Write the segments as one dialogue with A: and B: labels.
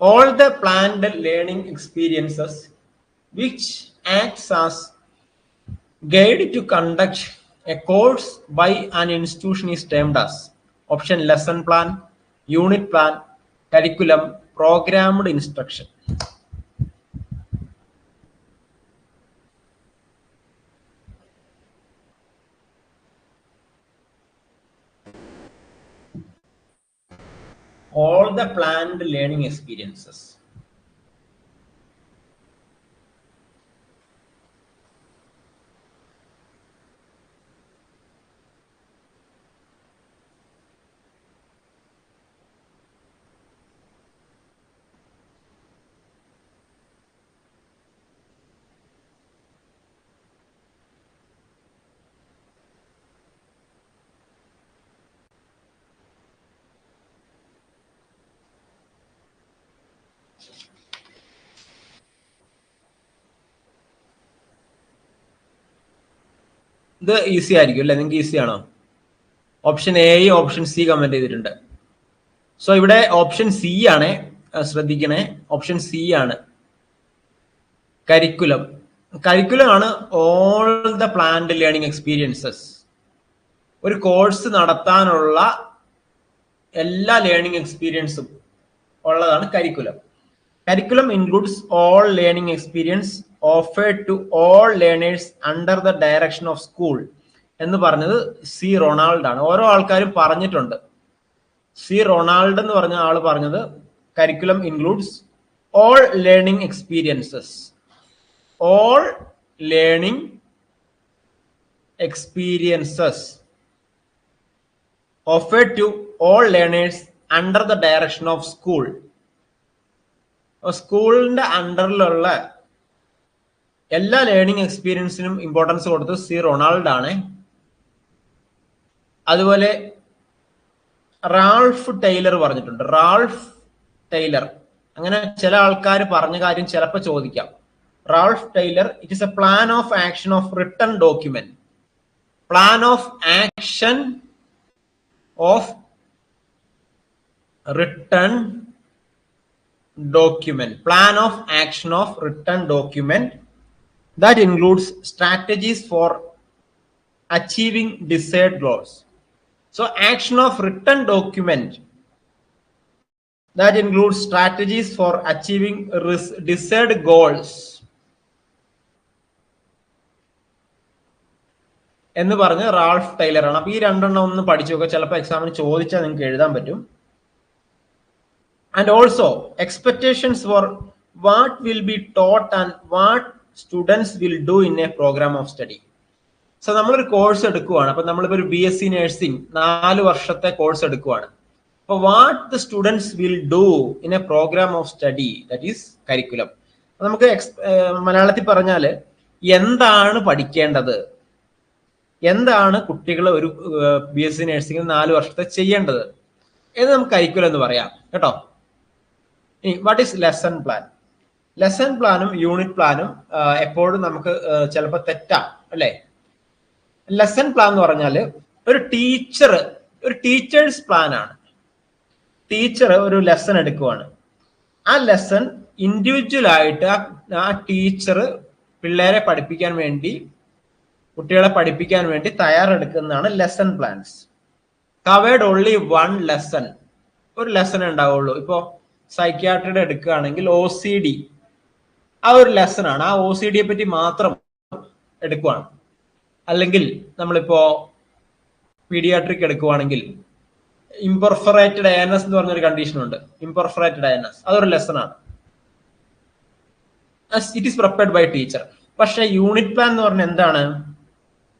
A: all the planned learning experiences which acts as guide to conduct a course by an institution is termed as option lesson plan unit plan curriculum programmed instruction all the planned learning experiences ഇത് easy ആയിരിക്കും അല്ലെ? നിങ്ങൾക്ക് easy ആണോ? Option A option C comment ചെയ്തിട്ടുണ്ട്. So ഇവിടെ option C ആണ് ശ്രദ്ധിക്കണേ. Option C ആണ്. കരിക്കുലം കരിക്കുലം ആണ് all the planned learning experiences ഒരു കോഴ്സ് നടത്താനുള്ള എല്ലാ ലേണിംഗ് എക്സ്പീരിയൻസും ഉള്ളതാണ് curriculum curriculum includes all learning experience offered to all learners under the direction of school എന്ന് പറഞ്ഞത് സി റൊണാൾഡ് ആണ്. ഓരോ ആൾക്കാരും പറഞ്ഞിട്ടുണ്ട്. സി റൊണാൾഡ് എന്ന് പറഞ്ഞ ആൾ പറഞ്ഞത് curriculum includes all learning experiences all learning experiences offered to all learners under the direction of school സ്കൂളിന്റെ അണ്ടറിലുള്ള എല്ലാ ലേണിംഗ് എക്സ്പീരിയൻസിനും ഇമ്പോർട്ടൻസ് കൊടുത്തു സി റൊണാൾഡ് ആണ് അതുപോലെ റാൾഫ് ടൈലർ പറഞ്ഞിട്ടുണ്ട്. Ralph Tyler. അങ്ങനെ ചില ആൾക്കാർ പറഞ്ഞ കാര്യം ചിലപ്പോൾ ചോദിക്കാം. Ralph Tyler it is a plan of action of written document plan of action of written document plan of action of written document. That includes strategies for achieving desired goals so action of written document that includes strategies for achieving desired goals എന്ന് പറഞ്ഞ് Ralf Taylor ആണ് അപ്പൊ ഈ രണ്ടെണ്ണം ഒന്ന് പഠിച്ചു നോക്കുക ചിലപ്പോൾ എക്സാമിന് ചോദിച്ചാൽ നിങ്ങൾക്ക് എഴുതാൻ പറ്റും and also expectations for what will be taught and what students will do in a program of study so നമ്മളൊരു കോഴ്സ് എടുക്കുവാണ്. അപ്പൊ നമ്മളിപ്പോ ഒരു ബി എസ് സി നഴ്സിംഗ് നാല് വർഷത്തെ കോഴ്സ് എടുക്കുവാണ്. അപ്പൊ what the students will do in a program of study that is curriculum നമുക്ക് മലയാളത്തിൽ പറഞ്ഞാൽ എന്താണ് പഠിക്കേണ്ടത്? എന്താണ് കുട്ടികൾ ഒരു ബി എസ് സി നഴ്സിംഗിൽ നാല് വർഷത്തെ ചെയ്യേണ്ടത്? എന്ന് നമുക്ക് കരിക്കുലം എന്ന് പറയാം. കേട്ടോ? ഇനി what is lesson plan lesson പ്ലാനും യൂണിറ്റ് പ്ലാനും എപ്പോഴും നമുക്ക് ചിലപ്പോൾ തെറ്റാം അല്ലേ? ലെസൺ പ്ലാൻ എന്ന് പറഞ്ഞാൽ ഒരു ടീച്ചർ ഒരു ടീച്ചേഴ്സ് പ്ലാൻ ആണ്. ടീച്ചർ ഒരു ലെസൺ എടുക്കുവാണ്. ആ ലെസൺ ഇൻഡിവിജ്വൽ ആയിട്ട് ആ ടീച്ചർ പിള്ളേരെ പഠിപ്പിക്കാൻ വേണ്ടി കുട്ടികളെ പഠിപ്പിക്കാൻ വേണ്ടി തയ്യാറെടുക്കുന്നതാണ് lesson plans covered only one lesson ഒരു ലെസൺ ഉണ്ടാവുള്ളൂ. ഇപ്പോ സൈക്യാട്രിയുടെ എടുക്കുകയാണെങ്കിൽ ഒ സി ഡി ആ ഒരു ലെസൺ ആണ്. ആ ഒ സി ഡിയെ പറ്റി മാത്രം എടുക്കുവാണ്. അല്ലെങ്കിൽ നമ്മളിപ്പോ പീഡിയാട്രിക് എടുക്കുവാണെങ്കിൽ ഇംപെർഫറേറ്റഡ് അയനസ് എന്ന് പറഞ്ഞൊരു കണ്ടീഷൻ ഉണ്ട്. ഇംപെർഫറേറ്റഡ് അയനസ് അതൊരു ലെസൺ ആണ്. It is prepared by teacher പക്ഷെ യൂണിറ്റ് പ്ലാൻ എന്ന് പറഞ്ഞ എന്താണ്?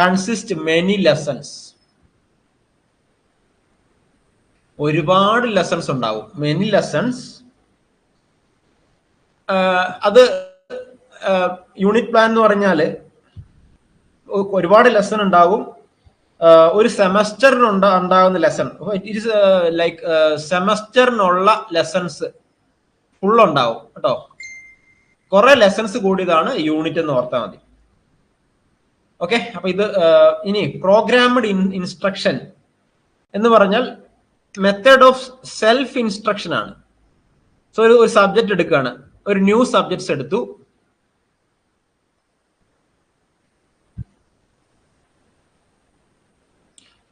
A: കൺസിസ്റ്റ് മെനി ലെസൺസ് ഒരുപാട് ലെസൺസ് ഉണ്ടാവും. മെനി ലെസൺസ് അത് യൂണിറ്റ് പ്ലാൻ എന്ന് പറഞ്ഞാൽ ഒരുപാട് ലെസൺ ഉണ്ടാകും. ഒരു സെമസ്റ്ററിന് ഉണ്ടാകുന്ന ലെസൺ ഇറ്റ് ഇസ് ലൈക്ക് സെമസ്റ്ററിനുള്ള ലെസൺസ് ഫുൾ ഉണ്ടാവും കേട്ടോ. കുറെ ലെസൺസ് കൂടിയതാണ് യൂണിറ്റ് എന്ന് ഓർത്താൽ മതി. ഓക്കെ അപ്പൊ ഇത് ഇനി പ്രോഗ്രാംഡ് ഇൻസ്ട്രക്ഷൻ എന്ന് പറഞ്ഞാൽ മെത്തേഡ് ഓഫ് സെൽഫ് ഇൻസ്ട്രക്ഷൻ ആണ്. സോ ഒരു ഒരു സബ്ജക്റ്റ് എടുക്കുകയാണ് ഒരു ന്യൂ സബ്ജക്ട്സ് എടുത്തു.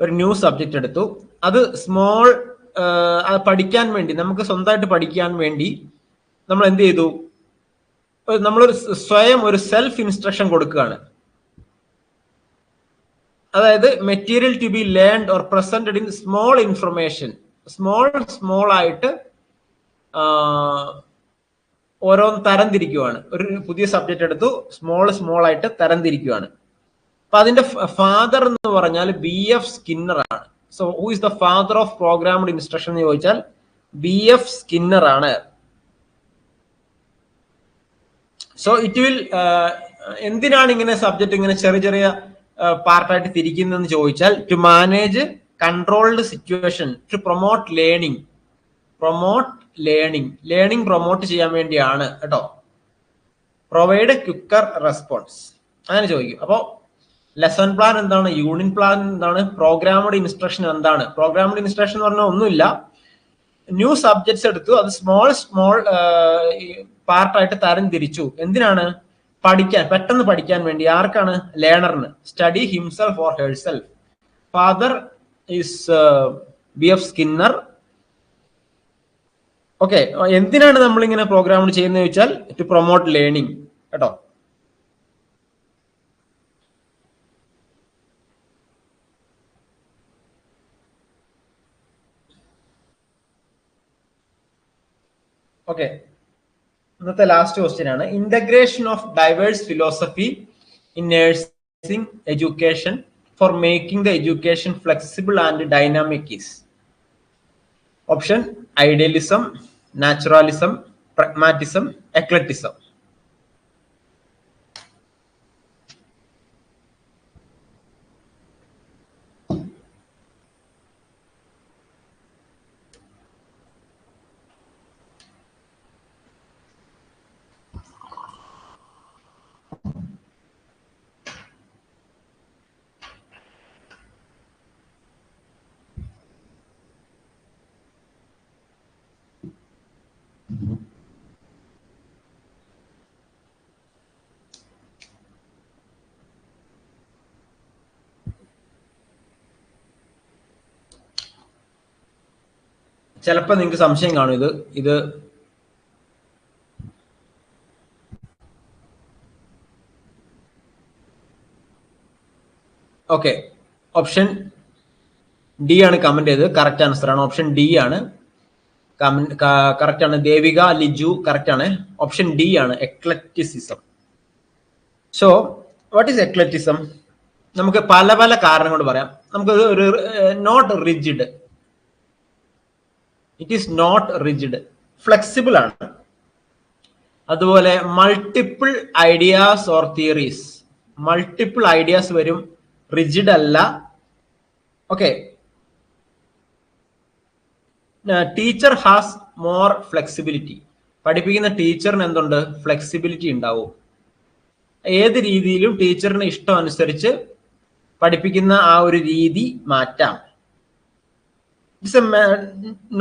A: ഒരു ന്യൂ സബ്ജക്റ്റ് എടുത്തു. അത് സ്മോൾ പഠിക്കാൻ വേണ്ടി നമുക്ക് സ്വന്തമായിട്ട് പഠിക്കാൻ വേണ്ടി നമ്മൾ എന്ത് ചെയ്തു? നമ്മളൊരു സ്വയം ഒരു സെൽഫ് ഇൻസ്ട്രക്ഷൻ കൊടുക്കുകയാണ്. അതായത് material to be learned or presented in small information small small ആയിട്ട് ഓരോന്ന് തരംതിരിക്കുവാണ്. ഒരു പുതിയ സബ്ജക്റ്റ് എടുത്തു സ്മോൾ സ്മോൾ ആയിട്ട് തരംതിരിക്കുവാണ്. അപ്പൊ അതിന്റെ ഫാദർ എന്ന് പറഞ്ഞാൽ ബി എഫ് സ്കിന്നർ ആണ്. So who is the father of programmed instruction എന്ന് ചോദിച്ചാൽ ബി എഫ് സ്കിന്നർ ആണ്. സോ ഇറ്റ് വിൽ എന്തിനാണ് ഇങ്ങനെ സബ്ജക്ട് ഇങ്ങനെ ചെറിയ ചെറിയ പാർട്ടായിട്ട് തിരിക്കുന്നതെന്ന് ചോദിച്ചാൽ to manage controlled situation to promote learning promote learning learning promote ചെയ്യാൻ വേണ്ടിയാണ് കേട്ടോ. പ്രൊവൈഡ് ക്വിക്കർ റെസ്പോൺസ് അങ്ങനെ ചോദിക്കും. അപ്പോൾ ലെസൺ പ്ലാൻ എന്താണ്? യൂണിറ്റ് പ്ലാൻ എന്താണ്? പ്രോഗ്രാമഡ് ഇൻസ്ട്രക്ഷൻ എന്താണ്? പ്രോഗ്രാമഡ് ഇൻസ്ട്രക്ഷൻ എന്ന് പറഞ്ഞാൽ ഒന്നുമില്ല. ന്യൂ സബ്ജക്ട്സ് എടുത്തു. അത് സ്മോൾ സ്മോൾ പാർട്ടായിട്ട് തരം തിരിച്ചു. എന്തിനാണ്? പഠിക്കാൻ പെട്ടെന്ന് പഠിക്കാൻ വേണ്ടി. ആർക്കാണ്? ലേണറിന് study himself or herself father is B F Skinner okay എന്തിനാണ് നമ്മൾ ഇങ്ങനെ പ്രോഗ്രാം ചെയ്യുന്നത് വെച്ചാൽ ടു പ്രൊമോട്ട് ലേണിംഗ് കേട്ടോ? ഓക്കെ ഇന്നത്തെ ലാസ്റ്റ് ക്വസ്റ്റ്യൻ ആണ്. Integration of diverse philosophy in nursing education for making the education flexible and dynamic is option idealism naturalism pragmatism eclecticism ചിലപ്പോൾ നിങ്ങൾക്ക് സംശയം കാണും. ഇത് ഇത് ഓക്കെ ഓപ്ഷൻ ഡി ആണ് കമന്റ് ചെയ്തത്. കറക്റ്റ് ആൻസർ ആണ്. ഓപ്ഷൻ ഡി ആണ്. കറക്റ്റ് ആണ്. ദേവിക ലിജു കറക്റ്റ് ആണ്. ഓപ്ഷൻ ഡി ആണ്. Eclecticism so what is eclecticism നമുക്ക് പല പല കാരണങ്ങൾ പറയാം. നമുക്ക് ഒരു note rigid it is not rigid flexible ആണ്. അതുപോലെ multiple ideas or theories multiple ideas വരും. റിജിഡ് അല്ല. Okay teacher has more flexibility പഠിപ്പിക്കുന്ന ടീച്ചറിന് എന്തുണ്ട്? ഫ്ലെക്സിബിലിറ്റി ഉണ്ടാവും. ഏത് രീതിയിലും ടീച്ചറിന് ഇഷ്ടം അനുസരിച്ച് പഠിപ്പിക്കുന്ന ആ ഒരു രീതി മാറ്റാം. It's a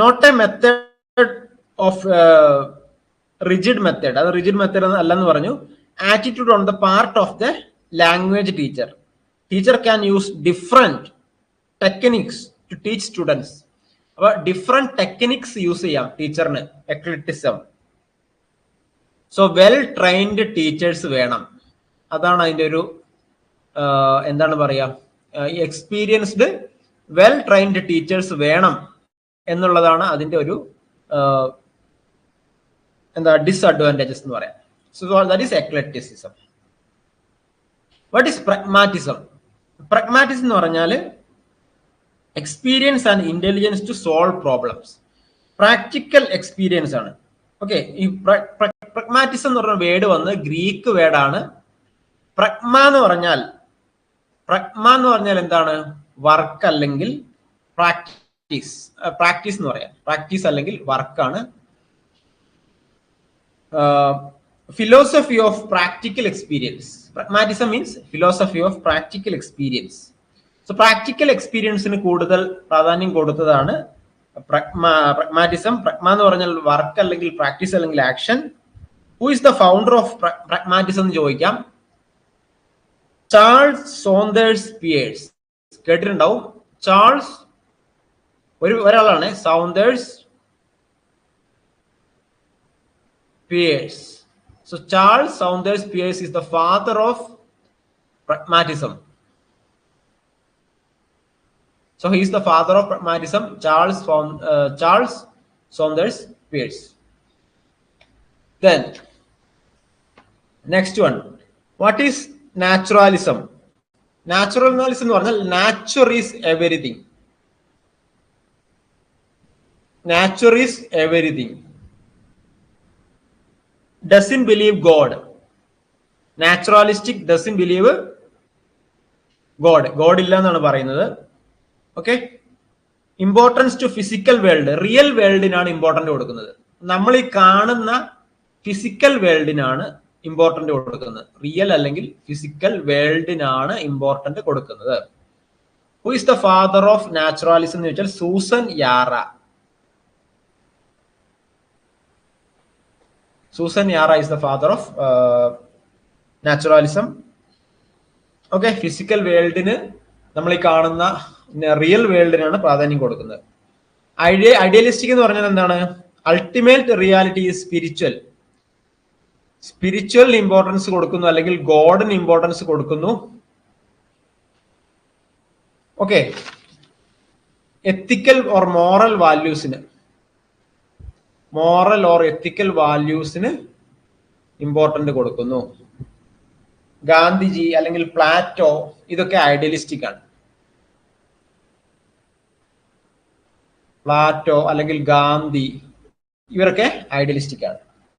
A: not a method of rigid method അത് റിജിഡ് മെത്തേഡ് അല്ലെന്ന് പറഞ്ഞു. Attitude on the part of the language teacher teacher can use different techniques to teach students അപ്പൊ ഡിഫറെന്റ് ടെക്നിക്സ് യൂസ് ചെയ്യാം ടീച്ചറിന് eclecticism so well trained teachers വേണം. അതാണ് അതിന്റെ ഒരു എന്താണ് പറയുക എക്സ്പീരിയൻസ്ഡ് വെൽ ട്രെയിൻഡ് ടീച്ചേഴ്സ് വേണം എന്നുള്ളതാണ് അതിന്റെ ഒരു എന്താ ഡിസ്അഡ്വാന്റേജസ് എന്ന് പറയാം. So that is eclecticism what is pragmatism pragmatism എന്ന് പറഞ്ഞാൽ experience and intelligence to solve problems practical experience ആണ്. ഓക്കെ ഈ പ്രഗ്മാറ്റിസം എന്ന് പറഞ്ഞ വേർഡ് വന്ന് ഗ്രീക്ക് വേർഡാണ് പ്രഗ്മ എന്ന് പറഞ്ഞാൽ പ്രഗ്മ എന്ന് പറഞ്ഞാൽ എന്താണ്? വർക്ക് അല്ലെങ്കിൽ പ്രാക്ടീസ് പ്രാക്ടീസ് എന്ന് പറയാം. പ്രാക്ടീസ് അല്ലെങ്കിൽ വർക്കാണ് philosophy of practical experience pragmatism means philosophy of practical experience so practical എക്സ്പീരിയൻസിന് കൂടുതൽ പ്രാധാന്യം കൊടുത്തതാണ് പ്രഗ്മാറ്റിസം പ്രഗ്മ എന്ന് പറഞ്ഞാൽ വർക്ക് അല്ലെങ്കിൽ പ്രാക്ടീസ് അല്ലെങ്കിൽ action who is the founder of pragmatism എന്ന് ചോദിക്കാം. ചാൾസ് സോന്തേഴ്സ് പിയേഴ്സ് കേട്ടിട്ടുണ്ടാവും ചാൾസ് ഒരു ഒരാളാണ് Sanders Peirce so Charles Sanders Peirce is the father of pragmatism. So he is the father of pragmatism, Charles found, uh, Charles Saunders Peirce. Then next one, what is naturalism? Naturalism എന്ന് പറഞ്ഞാൽ nature is everything. Nature is everything. Doesn't believe God. Naturalistic doesn't believe God God ഇല്ല എന്നാണ് പറയുന്നത് okay importance to physical world real വേൾഡിനാണ് important കൊടുക്കുന്നത് നമ്മൾ ഈ കാണുന്ന physical വേൾഡിനാണ് ഇമ്പോർട്ടന്റ് കൊടുക്കുന്നത്. റിയൽ അല്ലെങ്കിൽ ഫിസിക്കൽ വേൾഡിനാണ് ഇമ്പോർട്ടന്റ് കൊടുക്കുന്നത്. Who is the father of naturalism എന്ന് വെച്ചാൽ Susan Yara. Susan Yara is the father of naturalism okay physical വേൾഡിന് നമ്മൾ ഈ കാണുന്ന റിയൽ വേൾഡിനാണ് പ്രാധാന്യം കൊടുക്കുന്നത്. ഐഡിയ ഐഡിയലിസ്റ്റിക് എന്ന് പറഞ്ഞാൽ എന്താണ്? Ultimate reality is spiritual spiritual importance കൊടുക്കുന്നു അല്ലെങ്കിൽ ഗോഡിന് ഇമ്പോർട്ടൻസ് കൊടുക്കുന്നു. ഓക്കെ എത്തിക്കൽ ഓർ മോറൽ വാല്യൂസിന് മോറൽ ഓർ എത്തിക്കൽ വാല്യൂസിന് ഇമ്പോർട്ടന്റ് കൊടുക്കുന്നു. ഗാന്ധിജി അല്ലെങ്കിൽ പ്ലാറ്റോ ഇതൊക്കെ ഐഡിയലിസ്റ്റിക് ആണ്. പ്ലാറ്റോ അല്ലെങ്കിൽ ഗാന്ധി ഇവരൊക്കെ ഐഡിയലിസ്റ്റിക് ആണ്.